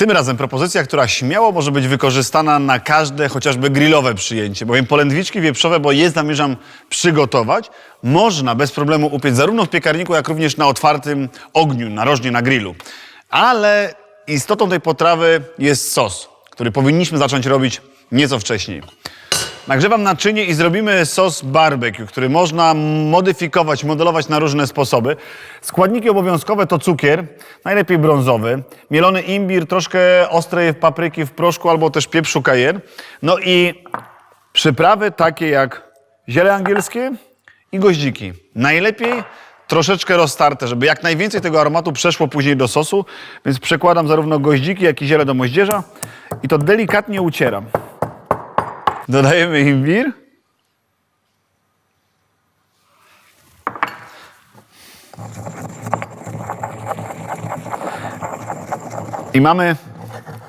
Tym razem propozycja, która śmiało może być wykorzystana na każde chociażby grillowe przyjęcie, bowiem polędwiczki wieprzowe, bo je zamierzam przygotować, można bez problemu upiec zarówno w piekarniku, jak również na otwartym ogniu, narożnie na grillu. Ale istotą tej potrawy jest sos, który powinniśmy zacząć robić nieco wcześniej. Nagrzewam naczynie i zrobimy sos barbecue, który można modyfikować, modelować na różne sposoby. Składniki obowiązkowe to cukier, najlepiej brązowy, mielony imbir, troszkę ostrej papryki w proszku albo też pieprzu cayenne. No i przyprawy takie jak ziele angielskie i goździki. Najlepiej troszeczkę roztarte, żeby jak najwięcej tego aromatu przeszło później do sosu, więc przekładam zarówno goździki, jak i ziele do moździerza i to delikatnie ucieram. Dodajemy imbir. I mamy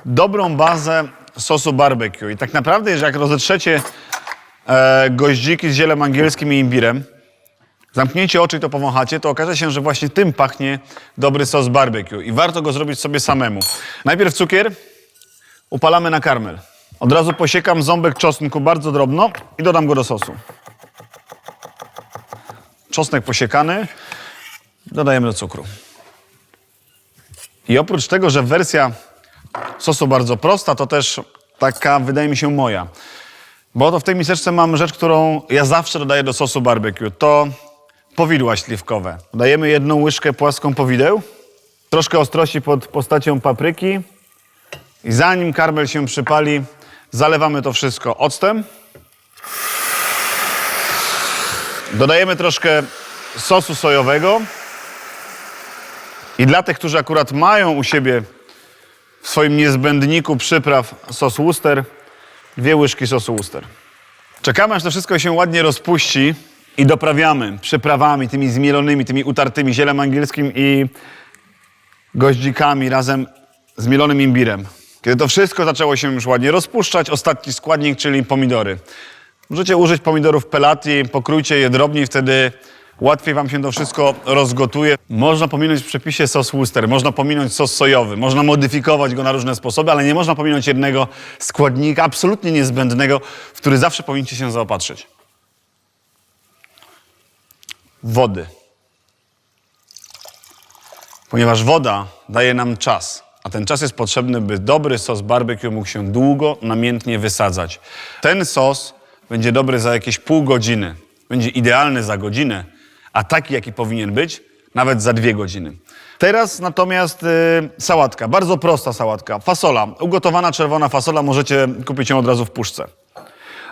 dobrą bazę sosu barbecue. I tak naprawdę, jeżeli jak rozetrzecie e, goździki z zielem angielskim i imbirem, zamknięcie oczy i to powąchacie, to okaże się, że właśnie tym pachnie dobry sos barbecue. I warto go zrobić sobie samemu. Najpierw cukier, upalamy na karmel. Od razu posiekam ząbek czosnku bardzo drobno i dodam go do sosu. Czosnek posiekany dodajemy do cukru. I oprócz tego, że wersja sosu bardzo prosta, to też taka wydaje mi się moja. Bo oto w tej miseczce mam rzecz, którą ja zawsze dodaję do sosu barbecue. To powidła śliwkowe. Dajemy jedną łyżkę płaską powideł, troszkę ostrości pod postacią papryki, i zanim karmel się przypali, zalewamy to wszystko octem. Dodajemy troszkę sosu sojowego. I dla tych, którzy akurat mają u siebie w swoim niezbędniku przypraw sos Worcester, dwie łyżki sosu Worcester. Czekamy, aż to wszystko się ładnie rozpuści i doprawiamy przyprawami, tymi zmielonymi, tymi utartymi zielem angielskim i goździkami razem z mielonym imbirem. Kiedy to wszystko zaczęło się już ładnie rozpuszczać, ostatni składnik, czyli pomidory. Możecie użyć pomidorów pelati, pokrójcie je drobniej, wtedy łatwiej wam się to wszystko rozgotuje. Można pominąć w przepisie sos Worcester, można pominąć sos sojowy, można modyfikować go na różne sposoby, ale nie można pominąć jednego składnika absolutnie niezbędnego, w który zawsze powinniście się zaopatrzyć. Wody. Ponieważ woda daje nam czas, a ten czas jest potrzebny, by dobry sos barbecue mógł się długo, namiętnie wysadzać. Ten sos będzie dobry za jakieś pół godziny, będzie idealny za godzinę, a taki, jaki powinien być, nawet za dwie godziny. Teraz natomiast y, sałatka, bardzo prosta sałatka. Fasola, ugotowana czerwona fasola, możecie kupić ją od razu w puszce.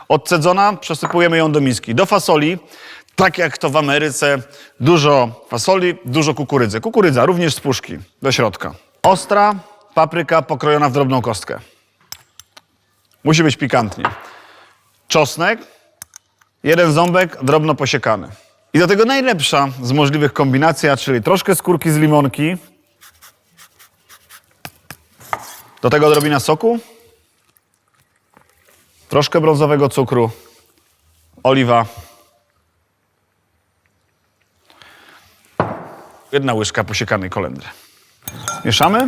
Odcedzona, przesypujemy ją do miski. Do fasoli, tak jak to w Ameryce, dużo fasoli, dużo kukurydzy. Kukurydza również z puszki, do środka. Ostra papryka pokrojona w drobną kostkę. Musi być pikantnie. Czosnek, jeden ząbek drobno posiekany. I do tego najlepsza z możliwych kombinacji, czyli troszkę skórki z limonki. Do tego odrobina soku. Troszkę brązowego cukru. Oliwa. Jedna łyżka posiekanej kolendry. Mieszamy.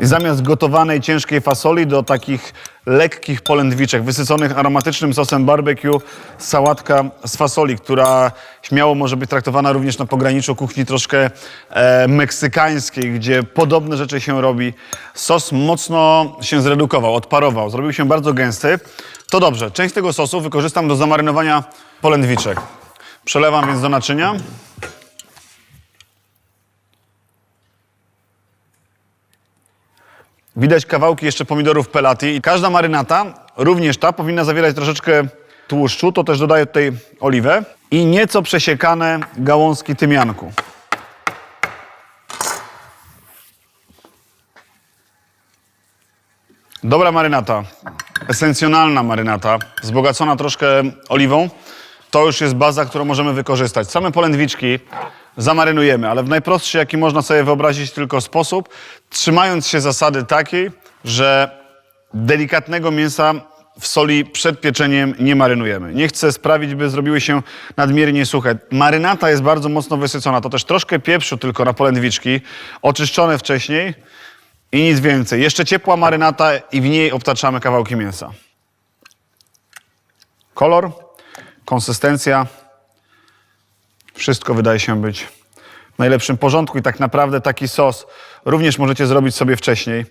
I zamiast gotowanej, ciężkiej fasoli do takich lekkich polędwiczek wysyconych aromatycznym sosem barbecue sałatka z fasoli, która śmiało może być traktowana również na pograniczu kuchni troszkę e, meksykańskiej, gdzie podobne rzeczy się robi. Sos mocno się zredukował, odparował, zrobił się bardzo gęsty. To dobrze, część tego sosu wykorzystam do zamarynowania polędwiczek. Przelewam więc do naczynia. Widać kawałki jeszcze pomidorów pelati i każda marynata, również ta, powinna zawierać troszeczkę tłuszczu, to też dodaję tutaj oliwę i nieco przesiekane gałązki tymianku. Dobra marynata, esencjonalna marynata, wzbogacona troszkę oliwą. To już jest baza, którą możemy wykorzystać. Same polędwiczki zamarynujemy, ale w najprostszy, jaki można sobie wyobrazić tylko sposób, trzymając się zasady takiej, że delikatnego mięsa w soli przed pieczeniem nie marynujemy. Nie chcę sprawić, by zrobiły się nadmiernie suche. Marynata jest bardzo mocno wysycona. To też troszkę pieprzu tylko na polędwiczki, oczyszczone wcześniej. I nic więcej. Jeszcze ciepła marynata i w niej obtaczamy kawałki mięsa. Kolor, konsystencja, wszystko wydaje się być w najlepszym porządku i tak naprawdę taki sos również możecie zrobić sobie wcześniej.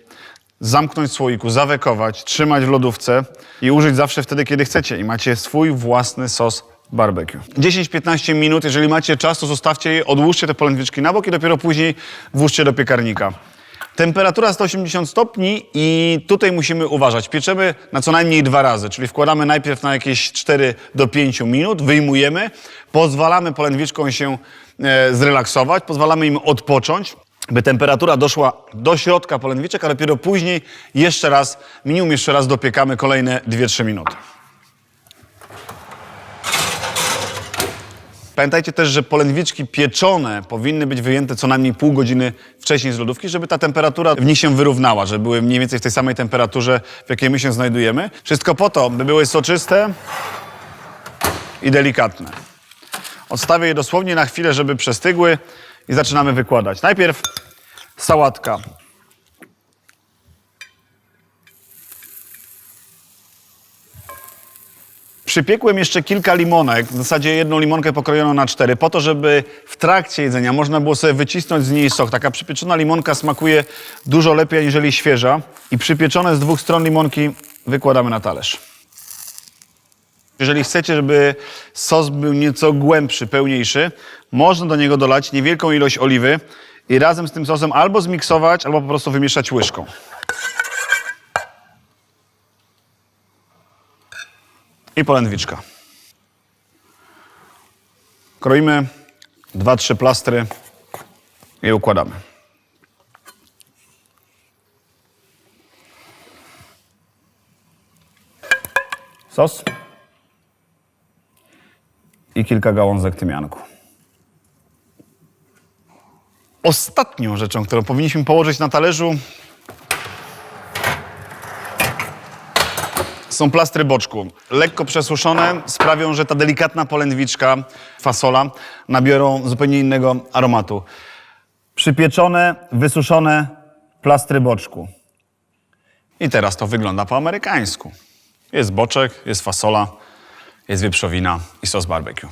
Zamknąć w słoiku, zawekować, trzymać w lodówce i użyć zawsze wtedy, kiedy chcecie i macie swój własny sos barbecue. 10-15 minut, jeżeli macie czas, to zostawcie je, odłóżcie te polędwiczki na bok i dopiero później włóżcie do piekarnika. Temperatura 180 stopni i tutaj musimy uważać. Pieczemy na co najmniej dwa razy, czyli wkładamy najpierw na jakieś 4 do 5 minut, wyjmujemy, pozwalamy polędwiczkom się e, zrelaksować, pozwalamy im odpocząć, by temperatura doszła do środka polędwiczek, a dopiero później jeszcze raz, minimum jeszcze raz dopiekamy kolejne 2-3 minuty. Pamiętajcie też, że polędwiczki pieczone powinny być wyjęte co najmniej pół godziny wcześniej z lodówki, żeby ta temperatura w nich się wyrównała, żeby były mniej więcej w tej samej temperaturze, w jakiej my się znajdujemy. Wszystko po to, by były soczyste i delikatne. Odstawię je dosłownie na chwilę, żeby przestygły i zaczynamy wykładać. Najpierw sałatka. Przypiekłem jeszcze kilka limonek, w zasadzie jedną limonkę pokrojoną na cztery, po to, żeby w trakcie jedzenia można było sobie wycisnąć z niej sok. Taka przypieczona limonka smakuje dużo lepiej aniżeli świeża. I przypieczone z dwóch stron limonki wykładamy na talerz. Jeżeli chcecie, żeby sos był nieco głębszy, pełniejszy, można do niego dolać niewielką ilość oliwy i razem z tym sosem albo zmiksować, albo po prostu wymieszać łyżką. I polędwiczka. Kroimy dwa, trzy plastry i układamy. Sos i kilka gałązek tymianku. Ostatnią rzeczą, którą powinniśmy położyć na talerzu, są plastry boczku. Lekko przesuszone sprawią, że ta delikatna polędwiczka, fasola, nabiorą zupełnie innego aromatu. Przypieczone, wysuszone plastry boczku. I teraz to wygląda po amerykańsku. Jest boczek, jest fasola, jest wieprzowina i sos barbecue.